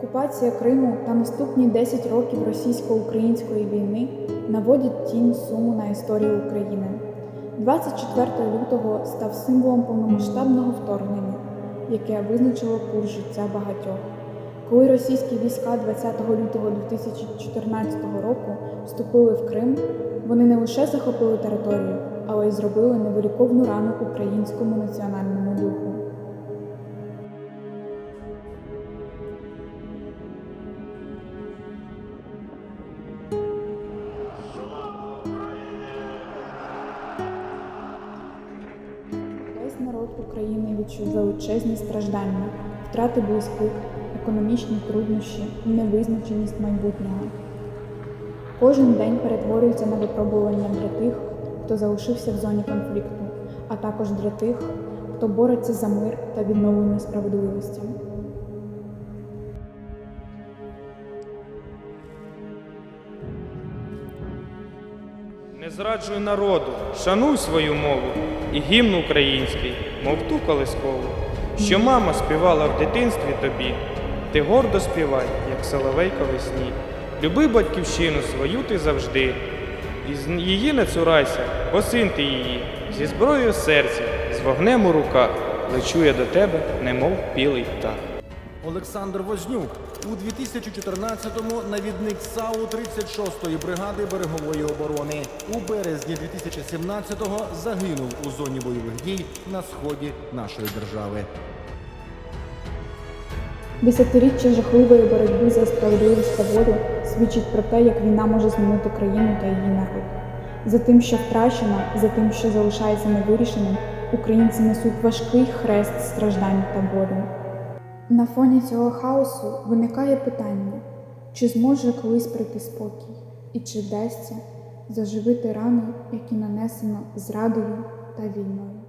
Окупація Криму та наступні 10 років російсько-української війни наводять тінь суму на історію України. 24 лютого став символом повномасштабного вторгнення, яке визначило курс життя багатьох. Коли російські війська 20 лютого 2014 року вступили в Крим, вони не лише захопили територію, але й зробили невиліковну рану українському національному духу. Народ України відчув величезні страждання, втрати близьких, економічні труднощі невизначеність майбутнього. Кожен день перетворюється на випробування для тих, хто залишився в зоні конфлікту, а також для тих, хто бореться за мир та відновлення справедливості. Не зраджуй народу, шануй свою мову і гімн український, мов ту колискову, що мама співала в дитинстві тобі. Ти гордо співай, як соловейко весні. Люби батьківщину свою ти завжди, і з її не цурайся, бо син ти її, зі зброєю в серці, з вогнем у руках, лечу до тебе, немов білий птах. Олександр Вознюк у 2014-му навідник САУ 36-ї бригади берегової оборони. У березні 2017-го загинув у зоні бойових дій на сході нашої держави. Десятиріччя жахливої боротьби за справедливість та волю свідчить про те, як війна може змінити країну та її народ. За тим, що втрачено, за тим, що залишається невирішеним, українці несуть важкий хрест страждань та болю. На фоні цього хаосу виникає питання, чи зможе колись прийти спокій, і чи вдасться заживити рани, які нанесено зрадою та війною.